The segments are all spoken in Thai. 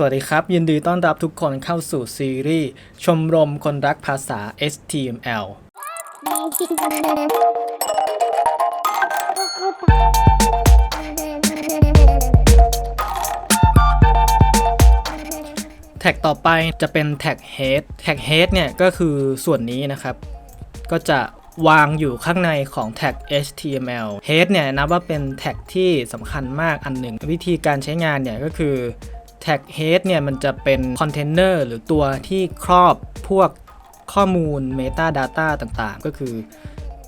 สวัสดีครับ ยินดีต้อนรับทุกคนเข้าสู่ซีรีส์ชมรมคนรักภาษา HTML แท็กต่อไปจะเป็นแท็ก head แท็ก head เนี่ยก็คือส่วนนี้นะครับ ก็จะวางอยู่ข้างในของแท็ก HTML head เนี่ยนับว่าเป็นแท็กที่สำคัญมากอันหนึ่ง วิธีการใช้งานเนี่ยก็คือ แท็ก head เนี่ยมันจะเป็นคอนเทนเนอร์หรือตัวที่ครอบพวกข้อมูล metadata ต่างๆ ก็คือ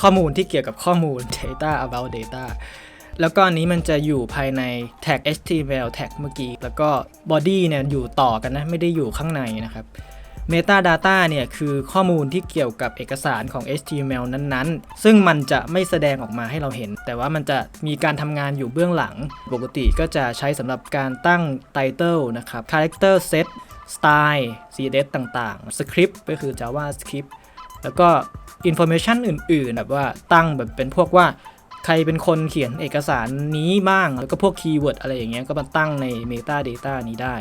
ข้อมูลที่เกี่ยวกับข้อมูล data about data แล้วก็อันนี้มันจะอยู่ภายในแท็ก HTML แท็กเมื่อกี้ แล้วก็ body เนี่ยอยู่ต่อกันนะ ไม่ได้อยู่ข้างในนะครับ Metadata เนี่ยคือข้อมูลที่เกี่ยวกับเอกสารของ HTML นั้นๆ ซึ่งมันจะไม่แสดงออกมาให้เราเห็น แต่ว่ามันจะมีการทำงานอยู่เบื้องหลัง ปกติก็จะใช้สำหรับการตั้ง title นะครับ character set style CSS ต่างๆ script ก็คือ JavaScript แล้วก็ information อื่นๆแบบว่าตั้งแบบเป็นพวกว่าใครเป็นคนเขียนเอกสารนี้บ้าง แล้วก็พวกคีย์เวิร์ดอะไรอย่างเงี้ยก็มาตั้งใน Metadata นี้ได้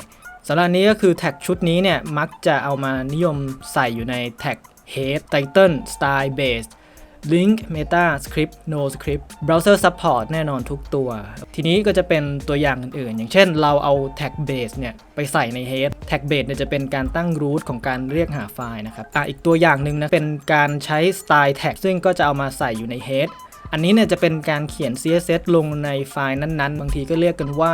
สำหรับนี้ก็คือแท็กชุดนี้เนี่ย มักจะเอามานิยมใส่อยู่ในแท็ก head title style base link meta script no script browser support แน่นอนทุกตัว ทีนี้ก็จะเป็นตัวอย่างอื่นๆ อย่างเช่นเราเอาแท็ก base เนี่ย ไปใส่ใน head แท็ก base เนี่ยจะเป็นการตั้ง root ของการเรียกหาไฟล์นะครับอะอีกตัวอย่างหนึ่งนะ เป็นการใช้ style tag ซึ่งก็จะเอามาใส่อยู่ใน head อันนี้เนี่ยจะเป็นการเขียน CSS ลงในไฟล์นั้นๆ บางทีก็เรียกกันว่า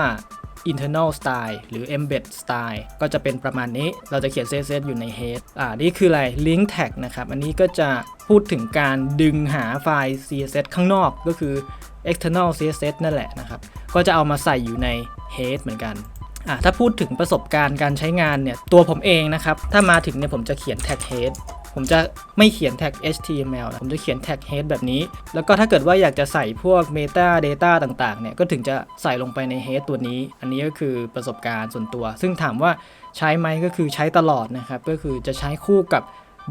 internal style หรือ embed style ก็จะเป็นประมาณนี้ เราจะเขียน CSS อยู่ใน head อ่า นี่คืออะไร link tag นะครับ อันนี้ก็จะพูดถึงการดึงหาไฟล์ CSS ข้างนอกก็คือ external CSS นั่นแหละนะครับ ก็จะเอามาใส่อยู่ใน head เหมือนกันอะถ้าพูดถึงประสบการณ์การใช้งานเนี่ย ตัวผมเองนะครับ ถ้ามาถึงเนี่ยผมจะเขียน tag head ผมจะไม่เขียนแท็ก HTML นะผมจะเขียนแท็ก head แบบนี้ แล้วก็ถ้าเกิดว่าอยากจะใส่พวก meta data ต่างๆเนี่ยก็ถึงจะใส่ลงไปใน head ตัวนี้ อันนี้ก็คือประสบการณ์ส่วนตัว ซึ่งถามว่าใช้ไหมก็คือใช้ตลอดนะครับก็คือจะใช้คู่กับ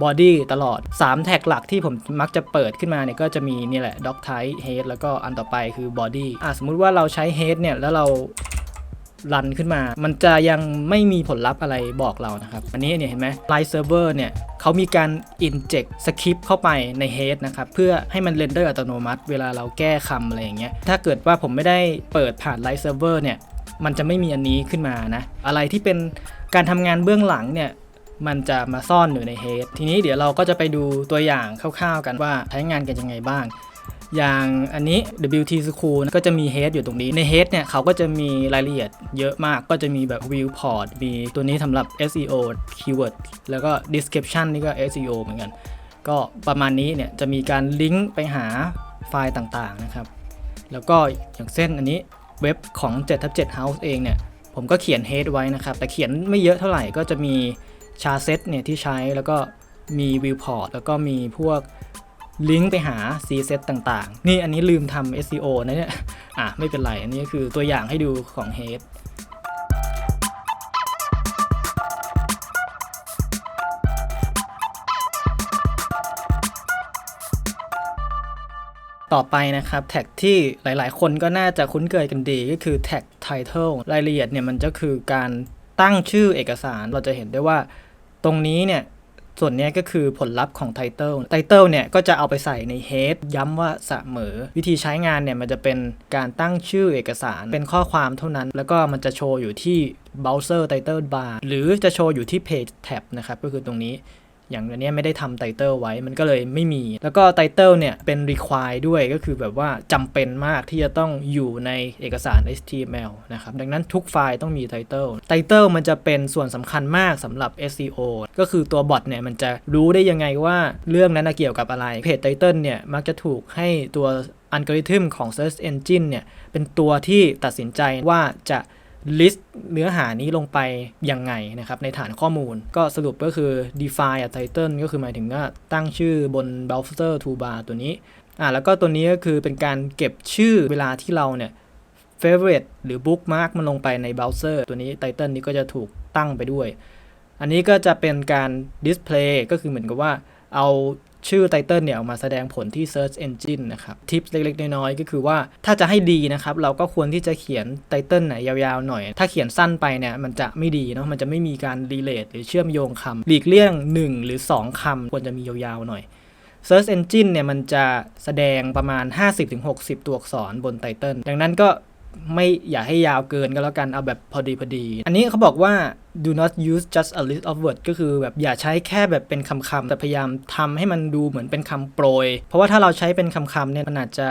body ตลอด 3 แท็กหลักที่ผมมักจะเปิดขึ้นมาเนี่ยก็จะมีนี่แหละ doc type head แล้วก็อันต่อไปคือ body อะสมมุติว่าเราใช้ head เนี่ย แล้วเรา รันขึ้นมา มันจะยังไม่มีผลลัพธ์อะไรบอกเรานะครับ อันนี้เนี่ยเห็นไหม Live Server เนี่ยเขามีการ inject script เข้าไปใน head นะครับ เพื่อให้มันเรนเดอร์อัตโนมัติ เวลาเราแก้คำอะไรอย่างเงี้ย ถ้าเกิดว่าผมไม่ได้เปิดผ่าน Live Server เนี่ยมันจะไม่มีอันนี้ขึ้นมานะ อะไรที่เป็นการทำงานเบื้องหลังเนี่ยมันจะมาซ่อนอยู่ใน head ทีนี้เดี๋ยวเราก็จะไปดูตัวอย่างคร่าวๆกันว่าใช้งานกันยังไงบ้าง อย่างอันนี้ WT School ก็จะมี head อยู่ตรงนี้ ใน head เนี่ยเขาก็จะมีรายละเอียดเยอะมาก ก็จะมีแบบ viewport มีตัวนี้สำหรับ SEO keyword แล้วก็ description นี่ก็ SEO เหมือนกัน ก็ประมาณนี้เนี่ยจะมีการลิงก์ไปหาไฟล์ต่างๆนะครับ แล้วก็อย่างเช่นอันนี้เว็บของ7ทับ7 House เองเนี่ยผมก็เขียน head ไว้นะครับ แต่เขียนไม่เยอะเท่าไหร่ก็จะมี charset เนี่ยที่ใช้แล้วก็มี viewport แล้วก็มีพวก ลิงก์ไปหา CSS ต่างๆ นี่อันนี้ลืมทำ SEO นะเนี่ย อะ ไม่เป็นไร อันนี้คือตัวอย่างให้ดูของ Head ต่อไปนะครับ แท็กที่หลายๆ คนก็น่าจะคุ้นเคยกันดีก็คือแท็ก Title รายละเอียดเนี่ยมันจะคือการตั้งชื่อเอกสารเราจะเห็นได้ว่า ตรงนี้เนี่ย ส่วนนี้ก็คือผลลัพธ์ของ Title Title เนี่ยก็จะเอาไปใส่ใน Head ย้ำว่าเสมอ วิธีใช้งานเนี่ยมันจะเป็นการตั้งชื่อเอกสารเป็นข้อความเท่านั้น แล้วก็มันจะโชว์อยู่ที่ Browser Title Bar หรือจะโชว์อยู่ที่ Page Tab นะครับก็คือตรงนี้ อย่างอันนี้ไม่ได้ทำไตเติลไว้มันก็เลยไม่มี แล้วก็ไตเติลเนี่ยเป็น require ด้วยก็คือแบบว่าจำเป็นมากที่จะต้องอยู่ในเอกสาร HTML นะครับ ดังนั้นทุกไฟล์ต้องมีไตเติลไตเติลมันจะเป็นส่วนสำคัญมากสำหรับ SEO ก็คือตัวบอทเนี่ยมันจะรู้ได้ยังไงว่าเรื่องนั้นเกี่ยวกับอะไรเพจไตเติลเนี่ยมักจะถูกให้ตัวอัลกอริทึมของ Search Engine เนี่ยเป็นตัวที่ตัดสินใจว่าจะ list เนื้อหานี้ลงไปยังไงนะครับในฐานข้อมูล ก็สรุปก็คือ define a title ก็คือหมายถึงว่าตั้งชื่อบน browser toolbar ตัวนี้อ่าแล้วก็ตัวนี้ก็คือเป็นการเก็บชื่อเวลาที่เราเนี่ย favorite หรือ bookmark มันลงไปใน browser ตัวนี้ title นี้ก็จะถูกตั้งไปด้วย อันนี้ก็จะเป็นการ display ก็คือเหมือนกับว่าเอา ชื่อไตเติลเนี่ยออกมาแสดงผลที่ Search Engine นะครับ ทิปเล็กๆ น้อยๆ ก็คือว่าถ้าจะให้ดีนะครับ เราก็ควรที่จะเขียนไตเติลไหนยาวๆ หน่อย ถ้าเขียนสั้นไปเนี่ยมันจะไม่ดีเนาะมันจะไม่มีการรีเลทหรือเชื่อมโยงคำหลีกเลี่ยง 1 หรือ 2คำควรจะมียาวๆ หน่อย Search Engine เนี่ยมันจะแสดงประมาณ 50-60 ตัวอักษรบนไตเติลดังนั้นก็ไม่อย่าให้ยาวเกินก็แล้วกันเอาแบบพอดีพอดี อันนี้เขาบอกว่า do not use just a list of words ก็คือแบบอย่าใช้แค่แบบเป็นคำๆแต่พยายามทำให้มันดูเหมือนเป็นคำโปรย เพราะว่าถ้าเราใช้เป็นคำๆเนี่ยมันอาจจะ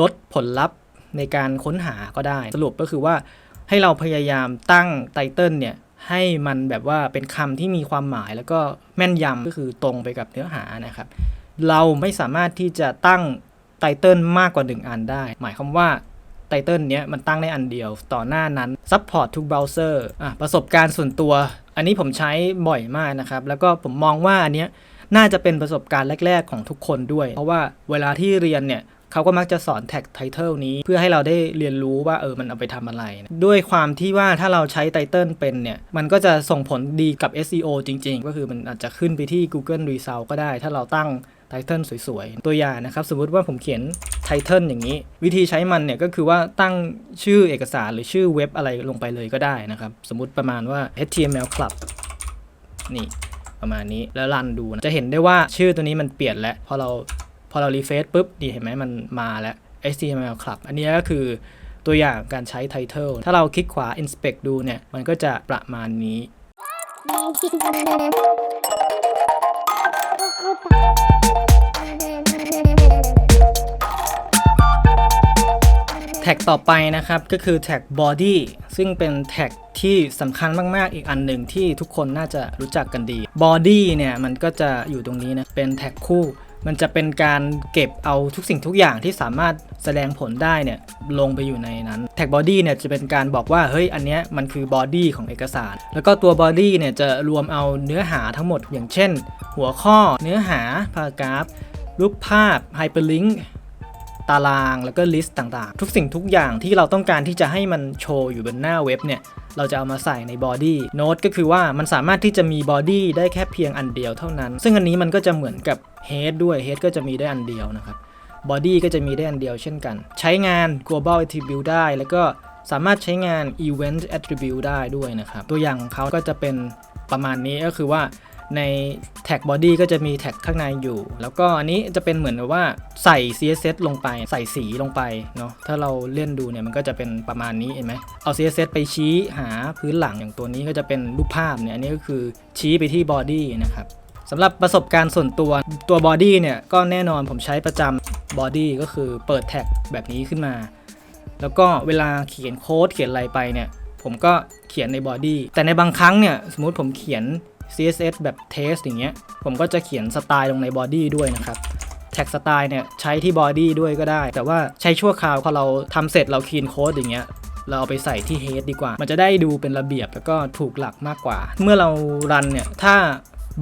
ลดผลลัพธ์ในการค้นหาก็ได้ สรุปก็คือว่าให้เราพยายามตั้งไตเติลเนี่ยให้มันแบบว่าเป็นคำที่มีความหมายแล้วก็แม่นยำก็คือตรงไปกับเนื้อหานะครับ เราไม่สามารถที่จะตั้งไตเติลมากกว่า 1 อันได้ หมายความว่า ไตเติลเนี้ยมันตั้งได้อันเดียวต่อหน้านั้น Support ทุกเบราว์เซอร์อะประสบการณ์ส่วนตัว อันนี้ผมใช้บ่อยมากนะครับ แล้วก็ผมมองว่าอันเนี้ยน่าจะเป็นประสบการณ์แรก ๆ ของทุกคนด้วย เพราะว่าเวลาที่เรียนเนี่ยเขาก็มักจะสอนแท็กไทเทิลนี้เพื่อให้เราได้เรียนรู้ว่าเออมันเอาไปทำอะไร ด้วยความที่ว่าถ้าเราใช้ไตเติลเป็นเนี่ย มันก็จะส่งผลดีกับ SEO จริง ๆ ก็คือมันอาจจะขึ้นไปที่ Google Result ก็ได้ ถ้าเราตั้ง ไทเทิลสวยๆ ตัวอย่างนะครับ สมมุติว่าผมเขียนไทเทิลอย่างนี้ วิธีใช้มันเนี่ยก็คือว่าตั้งชื่อเอกสารหรือชื่อเว็บอะไรลงไปเลยก็ได้นะครับ สมมุติประมาณว่า HTML Club นี่ประมาณนี้แล้วรันดูนะจะเห็นได้ว่าชื่อตัวนี้มันเปลี่ยนแล้วพอเราพอเรารีเฟซปุ๊บดีเห็นไหมมันมาแล้ว HTML Club อันนี้ก็คือตัวอย่างการใช้ Title ถ้าเราคลิกขวา Inspect ดูเนี่ย มันก็จะประมาณนี้ แท็กต่อไปนะครับก็คือแท็ก body ซึ่งเป็นแท็กที่สำคัญมาก ๆ อีกอันหนึ่งที่ทุกคนน่าจะรู้จักกันดี body เนี่ยมันก็จะอยู่ตรงนี้นะ เป็นแท็กคู่ มันจะเป็นการเก็บเอาทุกสิ่งทุกอย่างที่สามารถแสดงผลได้เนี่ยลงไปอยู่ในนั้นแท็ก body เนี่ยจะเป็นการบอกว่าเฮ้ยอันเนี้ยมันคือ body ของเอกสาร แล้วก็ตัว body เนี่ยจะรวมเอาเนื้อหาทั้งหมดอย่างเช่น หัวข้อเนื้อหาพารากราฟรูปภาพ hyperlink ตารางแล้วก็ลิสต์ต่างๆ ทุกสิ่งทุกอย่างที่เราต้องการที่จะให้มันโชว์อยู่บนหน้าเว็บเนี่ย เราจะเอามาใส่ในบอดี้โน้ตก็คือว่ามันสามารถที่จะมีบอดี้ได้แค่เพียงอันเดียวเท่านั้น ซึ่งอันนี้มันก็จะเหมือนกับ head ด้วย head ก็จะมีได้อันเดียวนะครับ body ก็จะมีได้อันเดียวเช่นกัน ใช้งาน global attribute ได้ แล้วก็สามารถใช้งาน event attribute ได้ด้วยนะครับ ตัวอย่างของเขาก็จะเป็นประมาณนี้ก็คือว่า ในแท็ก body ก็จะมีแท็กข้างในอยู่ แล้วก็อันนี้จะเป็นเหมือนกับว่าใส่ CSS ลงไป ใส่สีลงไปเนาะ ถ้าเราเล่นดูเนี่ยมันก็จะเป็นประมาณนี้เห็นไหมเอา CSS ไปชี้หาพื้นหลังอย่างตัวนี้ก็จะเป็นรูปภาพเนี่ย อันนี้ก็คือชี้ไปที่ body นะครับสำหรับประสบการณ์ส่วนตัวตัว body เนี่ยก็แน่นอนผมใช้ประจำ body ก็คือเปิดแท็กแบบนี้ขึ้นมา แล้วก็เวลาเขียนโค้ดเขียนอะไรไปเนี่ยผมก็เขียนใน body แต่ในบางครั้งเนี่ยสมมติผมเขียน CSS แบบ test อย่างเงี้ย ผมก็จะเขียนสไตล์ลงใน body ด้วยนะครับแท็กสไตล์เนี่ยใช้ที่บอดี้ด้วยก็ได้ แต่ว่าใช้ชั่วคราวพอเราทำเสร็จเราคีนโค้ดอย่างเงี้ยเราเอาไปใส่ที่ head ดีกว่า มันจะได้ดูเป็นระเบียบแล้วก็ถูกหลักมากกว่า เมื่อเรารันเนี่ย ถ้า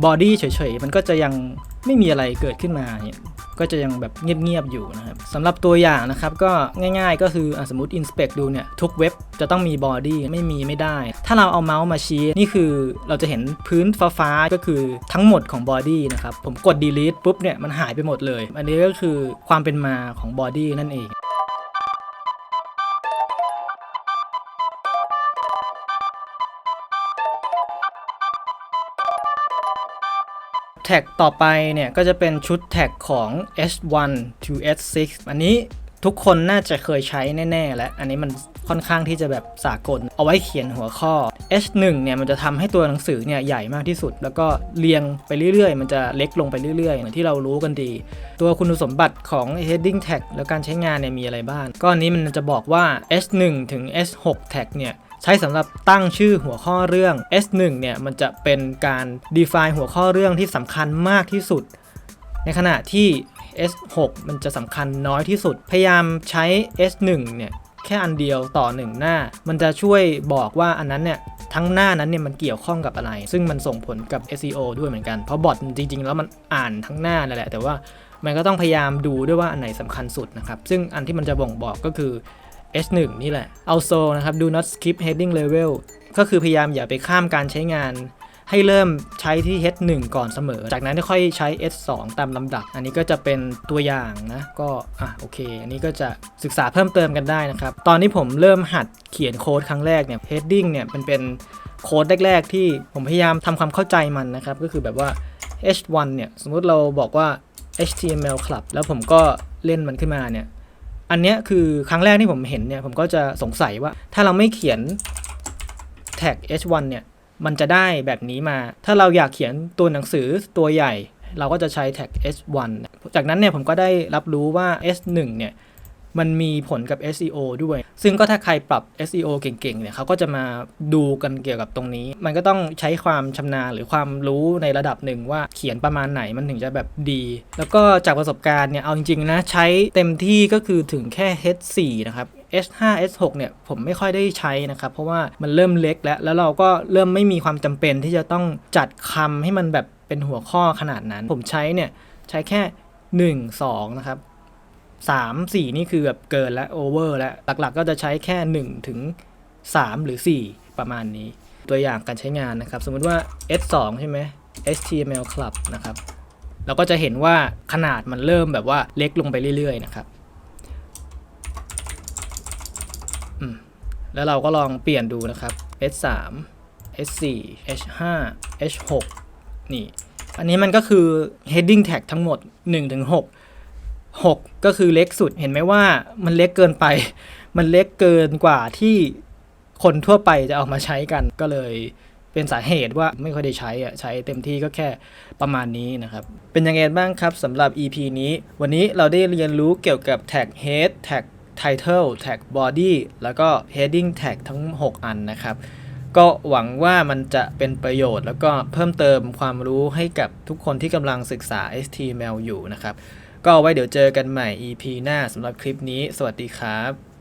บอดี้เฉยๆ มันก็จะยังไม่มีอะไรเกิดขึ้นมา ก็จะยังแบบเงียบๆอยู่นะครับสำหรับตัวอย่างนะครับก็ง่ายๆ ก็คืออสมมติ inspect ดูเนี่ยทุกเว็บจะต้องมี body ไม่มีไม่ได้ ถ้าเราเอาเมาส์มาชี้นี่คือเราจะเห็นพื้นฟ้าๆก็คือทั้งหมดของ body นะครับผมกด delete ปุ๊บเนี่ยมันหายไปหมดเลย อันนี้ก็คือความเป็นมาของ body นั่นเอง แท็กต่อไปเนี่ยก็จะเป็นชุดแท็กของ H1 to H6 อันนี้ทุกคนน่าจะเคยใช้แน่ ๆ และอันนี้มันค่อนข้างที่จะแบบสากล เอาไว้เขียนหัวข้อ H1 เนี่ยมันจะทำให้ตัวหนังสือเนี่ยใหญ่มากที่สุด แล้วก็เรียงไปเรื่อยๆ มันจะเล็กลงไปเรื่อยๆ เหมือนที่เรารู้กันดี ตัวคุณสมบัติของ heading tag แล้วการใช้งานเนี่ยมีอะไรบ้าง ก็อันนี้มันจะบอกว่า H1 ถึง H6 tag เนี่ย ใช้สำหรับตั้งชื่อหัวข้อเรื่อง S1 เนี่ยมันจะเป็นการ define หัวข้อเรื่องที่สำคัญมากที่สุด ในขณะที่ S6 มันจะสำคัญน้อยที่สุด พยายามใช้ S1 เนี่ยแค่อันเดียวต่อหหน้า มันจะช่วยบอกว่าอันนั้นเนี่ยทั้งหน้านั้นเนี่ยมันเกี่ยวข้องกับอะไร ซึ่งมันส่งผลกับ SEO ด้วยเหมือนกัน เพราะบอทจริง ๆ แล้วมันอ่านทั้งหน้านั่นแหละ แต่ว่ามันก็ต้องพยายามดูด้วยว่าอันไหนสำคัญสุดนะครับ ซึ่งอันที่มันจะบ่งบอกก็คือ H1 นี่แหละ also นะครับ do not skip heading level ก็คือพยายามอย่าไปข้ามการใช้งาน ให้เริ่มใช้ที่ H1 ก่อนเสมอ จากนั้นค่อยใช้ S2 ตามลำดับ อันนี้ก็จะเป็นตัวอย่างนะ ก็อะโอเค อันนี้ก็จะศึกษาเพิ่มเติมกันได้นะครับ ตอนนี้ผมเริ่มหัดเขียนโค้ดครั้งแรกเนี่ย heading เนี่ยมันเป็นโค้ดแรก ๆ ที่ผมพยายามทำความเข้าใจมันนะครับ ก็คือแบบว่า H1 เนี่ย สมมติเราบอกว่า HTML Club แล้วผมก็เล่นมันขึ้นมาเนี่ย อันเนี้ยคือครั้งแรกที่ผมเห็นเนี่ยผมก็จะสงสัยว่า ถ้าเราไม่เขียนแท็ก H1 เนี่ยมันจะได้แบบนี้มา ถ้าเราอยากเขียนตัวหนังสือตัวใหญ่ เราก็จะใช้แท็ก H1 จากนั้นเนี่ยผมก็ได้รับรู้ว่า S1 เนี่ย มันมีผลกับ SEO ด้วย ซึ่งก็ถ้าใครปรับ SEO เก่งๆ เนี่ยเขาก็จะมาดูกันเกี่ยวกับตรงนี้ มันก็ต้องใช้ความชำนาญหรือความรู้ในระดับหนึ่งว่าเขียนประมาณไหนมันถึงจะแบบดี แล้วก็จากประสบการณ์เนี่ย เอาจริงๆนะ ใช้เต็มที่ก็คือถึงแค่ H4 นะครับ S5 S6 เนี่ยผมไม่ค่อยได้ใช้นะครับ เพราะว่ามันเริ่มเล็กแล้ว แล้วเราก็เริ่มไม่มีความจำเป็นที่จะต้องจัดคำให้มันแบบเป็นหัวข้อขนาดนั้น ผมใช้เนี่ยใช้แค่ 1 2 นะครับ 3 4 นี่คือแบบเกินและโอเวอร์แล้วหลักๆ ก็จะใช้แค่ 1 ถึง 3 หรือ 4 ประมาณนี้ ตัวอย่างการใช้งานนะครับ สมมุติว่า S2 ใช่ไหม HTML Club นะครับเราก็จะเห็นว่าขนาดมันเริ่มแบบว่าเล็กลงไปเรื่อยๆนะครับแล้วเราก็ลองเปลี่ยนดูนะครับ S3 S4 H5 H6 นี่ อันนี้มันก็คือ heading tag ทั้งหมด 1-6ถึง 6 ก็คือเล็กสุดเห็นไหมว่ามันเล็กเกินไป มันเล็กเกินกว่าที่คนทั่วไปจะเอามาใช้กันก็เลยเป็นสาเหตุว่าไม่ค่อยได้ใช้อะใช้เต็มที่ก็แค่ประมาณนี้นะครับ เป็นยังไงบ้างครับสำหรับ EP นี้ วันนี้เราได้เรียนรู้เกี่ยวกับ tag head tag title tag body แล้วก็ heading tag ทั้ง 6 อันนะครับ ก็หวังว่ามันจะเป็นประโยชน์ แล้วก็เพิ่มเติมความรู้ให้กับทุกคนที่กำลังศึกษา HTML อยู่นะครับ ก็ไว้เดี๋ยวเจอกันใหม่ EP หน้าสำหรับคลิปนี้ สวัสดีครับ